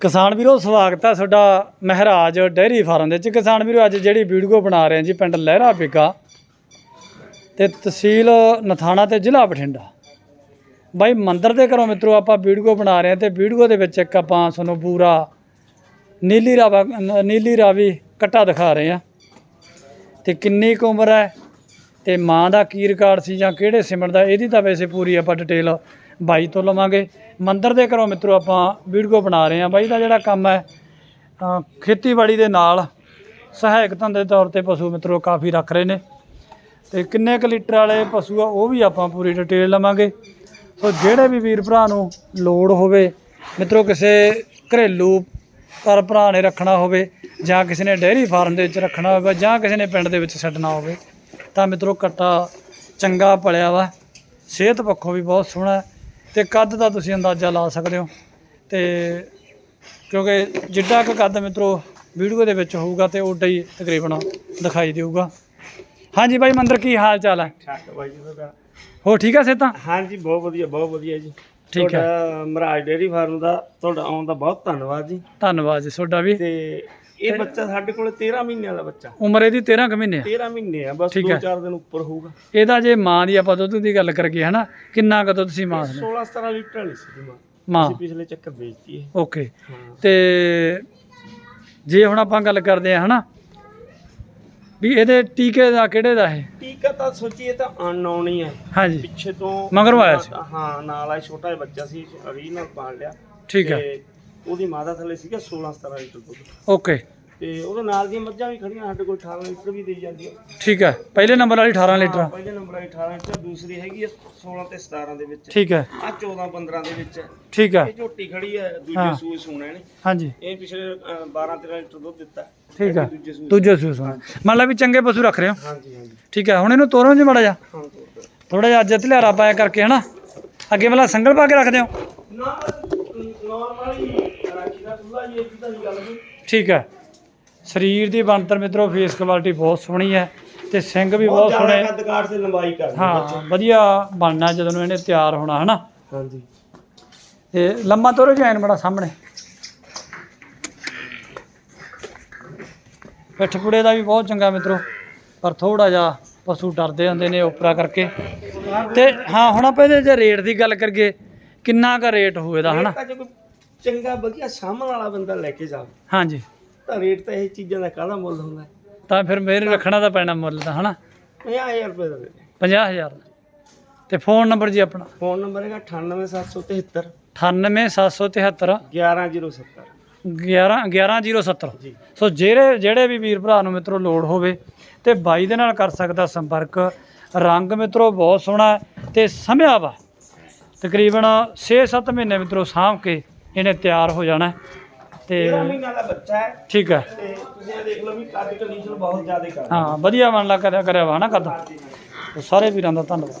ਕਿਸਾਨ ਵੀਰੋ, ਸਵਾਗਤ ਹੈ ਤੁਹਾਡਾ ਮਹਿਰਾਜ ਡੈਰੀ ਫਾਰਮ ਦੇ ਵਿੱਚ। ਕਿਸਾਨ ਵੀਰੋ, ਅੱਜ ਜਿਹੜੀ ਵੀਡੀਓ ਬਣਾ ਰਹੇ ਹਾਂ ਜੀ ਪਿੰਡ ਲਹਿਰਾ ਪਿੱਗਾ ਤੇ ਤਹਿਸੀਲ ਨਥਾਣਾ ਤੇ ਜ਼ਿਲ੍ਹਾ ਬਠਿੰਡਾ। ਬਾਈ, ਮੰਦਰ ਦੇ ਘਰੋਂ ਮਿੱਤਰੋ, ਆਪਾਂ ਵੀਡੀਓ ਬਣਾ ਰਹੇ ਹਾਂ ਤੇ ਵੀਡੀਓ ਦੇ ਵਿੱਚ ਇੱਕ ਆਪਾਂ ਤੁਹਾਨੂੰ ਪੂਰਾ ਨੀਲੀ ਰਾਵਾ ਨੀਲੀ ਰਾਵੀ ਕੱਟਾ ਦਿਖਾ ਰਹੇ ਹਾਂ। ਤੇ ਕਿੰਨੀ ਕੁ ਉਮਰ ਹੈ ਤੇ ਮਾਂ ਦਾ ਕੀ ਰਿਕਾਰਡ ਸੀ ਜਾਂ ਕਿਹੜੇ ਸਿਮਰ ਦਾ, ਇਹਦੀ ਤਾਂ ਵੈਸੇ ਪੂਰੀ ਆਪਾਂ ਡਿਟੇਲ ਬਾਈ ਤੋਂ ਲਵਾਂਗੇ। ਮੰਦਰ ਦੇ ਘਰੋਂ ਮਿੱਤਰੋ ਆਪਾਂ ਵੀਡੀਓ ਬਣਾ ਰਹੇ ਹਾਂ। ਬਾਈ ਦਾ ਜਿਹੜਾ ਕੰਮ ਹੈ ਖੇਤੀਬਾੜੀ ਦੇ ਨਾਲ ਸਹਾਇਕ ਧੰਦੇ ਦੇ ਤੌਰ ਤੇ ਪਸ਼ੂ ਮਿੱਤਰੋ ਕਾਫੀ ਰੱਖ ਰਹੇ ਨੇ। ਤੇ ਕਿੰਨੇ ਕੁ ਲੀਟਰ ਵਾਲੇ ਪਸ਼ੂ ਆ, ਉਹ ਵੀ ਆਪਾਂ ਪੂਰੀ ਡਿਟੇਲ ਲਵਾਂਗੇ। ਸੋ ਜਿਹੜੇ ਵੀ ਵੀਰ ਭਰਾ ਨੂੰ ਲੋੜ ਹੋਵੇ, ਮਿੱਤਰੋ ਕਿਸੇ ਘਰੇਲੂ ਪਰ ਭਰਾ ਨੇ ਰੱਖਣਾ ਹੋਵੇ, ਜਾਂ ਕਿਸੇ ਨੇ ਡੇਅਰੀ ਫਾਰਮ ਦੇ ਵਿੱਚ ਰੱਖਣਾ ਹੋਵੇ, ਜਾਂ ਕਿਸੇ ਨੇ ਪਿੰਡ ਦੇ ਵਿੱਚ ਛੱਡਣਾ ਹੋਵੇ, ਤਾਂ ਮਿੱਤਰੋ ਕੱਟਾ ਚੰਗਾ ਪਲਿਆ ਵਾ। ਸਿਹਤ ਪੱਖੋਂ ਵੀ ਬਹੁਤ ਸੋਹਣਾ ਤੇ ਕੱਦ ਦਾ ਤੁਸੀਂ ਅੰਦਾਜ਼ਾ ਲਾ ਸਕਦੇ ਹੋ। ਤੇ ਕਿਉਂਕਿ ਜਿੱਡਾ ਕੁ ਕੱਦ ਮਿੱਤਰੋ ਵੀਡੀਓ ਦੇ ਵਿੱਚ ਹੋਊਗਾ ਤੇ ਓਡਾ ਹੀ ਤਕਰੀਬਨ ਦਿਖਾਈ ਦੇਊਗਾ। ਹਾਂਜੀ ਬਾਈ ਮੰਦਰ ਕੀ ਹਾਲ ਚਾਲ ਹੈ? ਠਾਕ ਬਾਈ ਜੀ ਤੁਹਾਡਾ। ਹੋ ਠੀਕ ਹੈ ਸੇਤਾ ਹਾਂਜੀ ਬਹੁਤ ਵਧੀਆ ਬਹੁਤ ਵਧੀਆ ਜੀ। ਠੀਕ ਹੈ। ਤੁਹਾਡਾ ਮਹਾਰਾਜ ਡੇਅਰੀ ਫਾਰਮ ਦਾ ਤੁਹਾਡਾ ਆਉਣ ਦਾ ਬਹੁਤ ਧੰਨਵਾਦ ਜੀ। ਧੰਨਵਾਦ ਜੀ ਤੁਹਾਡਾ ਵੀ। ਤੇ ਇਹ ਬੱਚਾ ਸਾਡੇ ਕੋਲ 13 ਮਹੀਨਿਆਂ ਦਾ ਬੱਚਾ। ਉਮਰ ਇਹਦੀ 13 ਕੁ ਮਹੀਨੇ ਆ। 13 ਮਹੀਨੇ ਆ ਬਸ ਠੀਕ ਹੈ। 2-4 ਦਿਨ ਉੱਪਰ ਹੋਊਗਾ। ਇਹਦਾ ਜੇ ਮਾਂ ਦੀ ਆਪਾਂ ਦੁੱਧ ਦੀ ਗੱਲ ਕਰੀਏ ਹਨਾ ਕਿੰਨਾ ਕਦੋਂ ਤੁਸੀਂ ਮਾਂ ਨੇ? 16-17 ਲੀਟਰ ਵਾਲੀ ਸੀ ਮਾਂ। ਮਾਂ। ਅਸੀਂ ਪਿਛਲੇ ਚੱਕਰ ਵੇਚਤੀ ਇਹ। ਓਕੇ। ਹਾਂ। ਤੇ ਜੇ ਹੁਣ ਆਪਾਂ ਗੱਲ ਕਰਦੇ ਆ ਹਨਾ ਵੀ ਇਹਦੇ ਟੀਕੇ ਦਾ ਕਿਹੜੇ ਦਾ ਹੈ ਟੀਕਾ ਤਾਂ ਸੋਚੀਏ ਤਾਂ ਅਨਨੋਨ ਹੀ ਹੈ ਹਾਂਜੀ। ਪਿੱਛੇ ਤੋਂ ਮਗਰੋਂ ਆਇਆ ਸੀ। ਹਾਂ ਨਾਲ ਆ ਛੋਟਾ ਜਿਹਾ ਬੱਚਾ ਸੀ ਅਰੀ ਨਾਲ ਪਾਲ ਲਿਆ। ਠੀਕ ਹੈ ਉਹਦੀ ਮਾਂ ਦਾ ਥੱਲੇ ਸੀਗਾ 16-17 ਲੀਟਰ ਦੁੱਧ। ਓਕੇ। ਤੇ ਉਹਦੇ ਨਾਲ ਦੀਆਂ ਮੱਝਾਂ ਵੀ ਖੜੀਆਂ ਸਾਡੇ ਕੋਲ 18 ਲੀਟਰ ਵੀ ਦੇਈ ਜਾਂਦੀਆਂ। ਠੀਕ ਹੈ। ਪਹਿਲੇ ਨੰਬਰ ਵਾਲੀ 18 ਲੀਟਰ। ਹਾਂ, ਪਹਿਲੇ ਨੰਬਰ ਆਈ 18 ਲੀਟਰ ਦੂਸਰੀ ਹੈਗੀ ਆ 16 ਤੇ 17 ਦੇ ਵਿੱਚ। ਠੀਕ ਹੈ। ਆ 14 15 ਦੇ ਵਿੱਚ। ਹੈ। ਠੀਕ ਹੈ। ਇਹ ਝੋਟੀ ਖੜੀ ਹੈ ਹਾਂ। ਦੂਜੇ ਸੂਏ ਸੁਣਨੇ ਨੇ ਹਾਂਜੀ। ਇਹ ਪਿਛਲੇ 12 13 ਲੀਟਰ ਦੁੱਧ ਦਿੱਤਾ। ਠੀਕ ਹੈ। ਦੂਜੇ ਸੂਏ ਦੂਜੇ ਸੂਸ ਮੰਨ ਲਾ ਵੀ ਚੰਗੇ ਪਸ਼ੂ ਰੱਖ ਰਹੇ ਹੋ। ਹਾਂਜੀ ਹਾਂਜੀ। ਠੀਕ ਹੈ। ਹੁਣ ਇਹਨੂੰ ਤੋਰੋ ਜੀ ਮੜਾ ਜਾ ਹਾਂ ਤੋਰ। ਥੋੜਾ ਜਿਹਾ ਅੱਜ ਧਲਿਆਰਾ ਪਾਇਆ ਕਰਕੇ ਹਨਾ। ਅੱਗੇ ਵਾਲਾ ਸੰਗਲ ਪਾ ਕੇ ਰੱਖਦੇ ਹੋ। ਨਾ ਠੀਕ ਹੈ। ਸਰੀਰ ਦੀ ਬਣਤਰ ਮਿੱਤਰੋ ਫੇਸ ਕੁਆਲਿਟੀ ਬਹੁਤ ਸੋਹਣੀ ਹੈ ਤੇ ਸਿੰਘ ਵੀ ਬਹੁਤ ਸੋਹਣੇ। ਕੱਦ ਕਾਠ ਤੇ ਲੰਬਾਈ ਕਰਦੀ ਹਾਂ ਵਧੀਆ ਬਣਨਾ ਜਦੋਂ ਨੂੰ ਇਹਨੇ ਤਿਆਰ ਹੋਣਾ ਹਨਾ? ਹਾਂਜੀ। ਤੇ ਲੰਮਾ ਤੋਰੋ ਜੈਨ ਬੜਾ ਸਾਹਮਣੇ। ਪਿੱਠ ਪੁੜੇ ਦਾ ਵੀ ਬਹੁਤ ਚੰਗਾ ਮਿੱਤਰੋ ਪਰ ਥੋੜਾ ਜਿਹਾ ਪਸ਼ੂ ਡਰਦੇ ਹੁੰਦੇ ਨੇ ਉਪਰਾ ਕਰਕੇ। ਤੇ ਹਾਂ ਹੁਣ ਆਪਾਂ ਇਹਦੇ ਜੇ ਰੇਟ ਦੀ ਗੱਲ ਕਰੀਏ ਕਿੰਨਾ ਕੁ ਰੇਟ ਹੋਵੇ ਦਾ ਹਨਾ ਚੰਗਾ ਵਧੀਆ ਸਾਹਮਣ ਵਾਲਾ ਬੰਦਾ ਲੈ ਕੇ ਜਾਵੇ। ਹਾਂਜੀ। ਤਾਂ ਰੇਟ ਤਾਂ ਇਹ ਚੀਜ਼ਾਂ ਦਾ ਕਾਹਦਾ ਮੁੱਲ ਹੁੰਦਾ? ਹੈ ਤਾਂ ਫਿਰ ਮੇਰੇ ਰੱਖਣਾ ਤਾਂ ਪੈਣਾ ਮੁੱਲ ਦਾ ਹਨਾ? 50000 ਰੁਪਏ ਦਾ ਦੇ ਦੇ। 50000 ਦਾ ਤੇ ਫੋਨ ਨੰਬਰ ਜੀ ਆਪਣਾ? ਫੋਨ ਨੰਬਰ ਹੈਗਾ 98773 98773 11070 11 11070 ਜੀ। ਸੋ ਜਿਹੜੇ ਜਿਹੜੇ ਵੀ ਵੀਰ ਭਰਾ ਨੂੰ ਮਿੱਤਰੋ ਲੋੜ ਹੋਵੇ ਤੇ ਬਾਈ ਦੇ ਨਾਲ ਕਰ ਸਕਦਾ ਸੰਪਰਕ। ਰੰਗ ਮਿੱਤਰੋ ਬਹੁਤ ਸੋਹਣਾ ਹੈ ਤੇ ਸਮਿਆ ਵਾ। ਤਕਰੀਬਨ 6-7 ਮਹੀਨੇ ਮਿੱਤਰੋ ਸਾਂਭ ਕੇ ਇਹਨੇ ਤਿਆਰ ਹੋ ਜਾਣਾ। ਤੇ 13 ਮਹੀਨਾ ਦਾ ਬੱਚਾ ਹੈ ਠੀਕ ਹੈ। ਤੇ ਤੁਸੀਂ ਦੇਖ ਲਓ ਵੀ ਕੱਦ ਕੰਡੀਸ਼ਨ ਬਹੁਤ ਜ਼ਿਆਦਾ ਕਰ ਹਾਂ ਵਧੀਆ ਬਣ ਲਾ ਕਰਿਆ ਕਰਿਆ ਵਾ ਨਾ ਕਰਦਾ ਸਾਰੇ ਵੀਰਾਂ ਦਾ ਧੰਨਵਾਦ।